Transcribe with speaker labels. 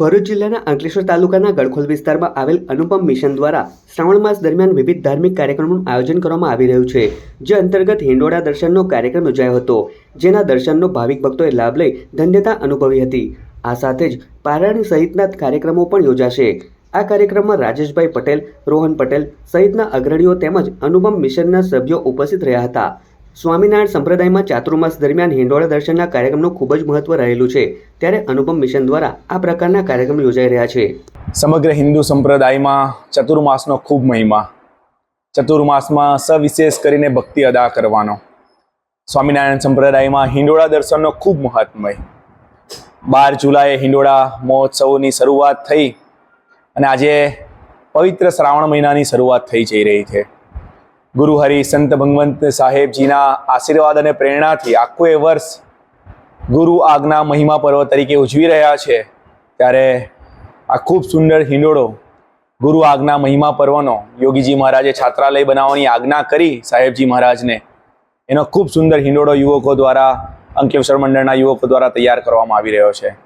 Speaker 1: ભરૂચ જિલ્લાના અંકલેશ્વર તાલુકાના ગળખોલ વિસ્તારમાં આવેલ અનુપમ મિશન દ્વારા શ્રાવણ માસ દરમિયાન વિવિધ ધાર્મિક કાર્યક્રમોનું આયોજન કરવામાં આવી રહ્યું છે, જે અંતર્ગત હિંડોળા દર્શનનો કાર્યક્રમ યોજાયો હતો. જેના દર્શનનો ભાવિક ભક્તોએ લાભ લઈ ધન્યતા અનુભવી હતી. આ સાથે જ પારાયણ સહિતના કાર્યક્રમો પણ યોજાશે. આ કાર્યક્રમમાં રાજેશભાઈ પટેલ, રોહન પટેલ સહિતના અગ્રણીઓ તેમજ અનુપમ મિશનના સભ્યો ઉપસ્થિત રહ્યા હતા. સ્વામિનારાયણ સંપ્રદાયમાં ચાતુર્માસ દરમિયાન હિંડોળા દર્શનના કાર્યક્રમનું ખૂબ જ મહત્વ રહેલું છે. ત્યારે અનુપમ મિશન દ્વારા આ પ્રકારના કાર્યક્રમ યોજાઈ રહ્યા છે.
Speaker 2: સમગ્ર હિન્દુ સંપ્રદાયમાં ચતુર્માસનો ખૂબ મહિમા. ચતુર્માસમાં સવિશેષ કરીને ભક્તિ અદા કરવાનો. સ્વામિનારાયણ સંપ્રદાયમાં હિંડોળા દર્શનનો ખૂબ મહાત્મય. બાર જુલાઈએ હિંડોળા મહોત્સવની શરૂઆત થઈ અને આજે પવિત્ર શ્રાવણ મહિનાની શરૂઆત થઈ જઈ રહી છે. ગુરુ હરિ સંત ભગવંત સાહેબજીના આશીર્વાદ અને પ્રેરણાથી આખું એ વર્ષ ગુરુ આજ્ઞા મહિમા પર્વ તરીકે ઉજવી રહ્યા છે. ત્યારે આ ખૂબ સુંદર હિંડોળો ગુરુ આજ્ઞા મહિમા પર્વનો યોગીજી મહારાજે છાત્રાલય બનાવવાની આજ્ઞા કરી સાહેબજી મહારાજને. એનો ખૂબ સુંદર હિંડોળો યુવકો દ્વારા અંકેશ્વર મંડળના યુવકો દ્વારા તૈયાર કરવામાં આવી રહ્યો છે.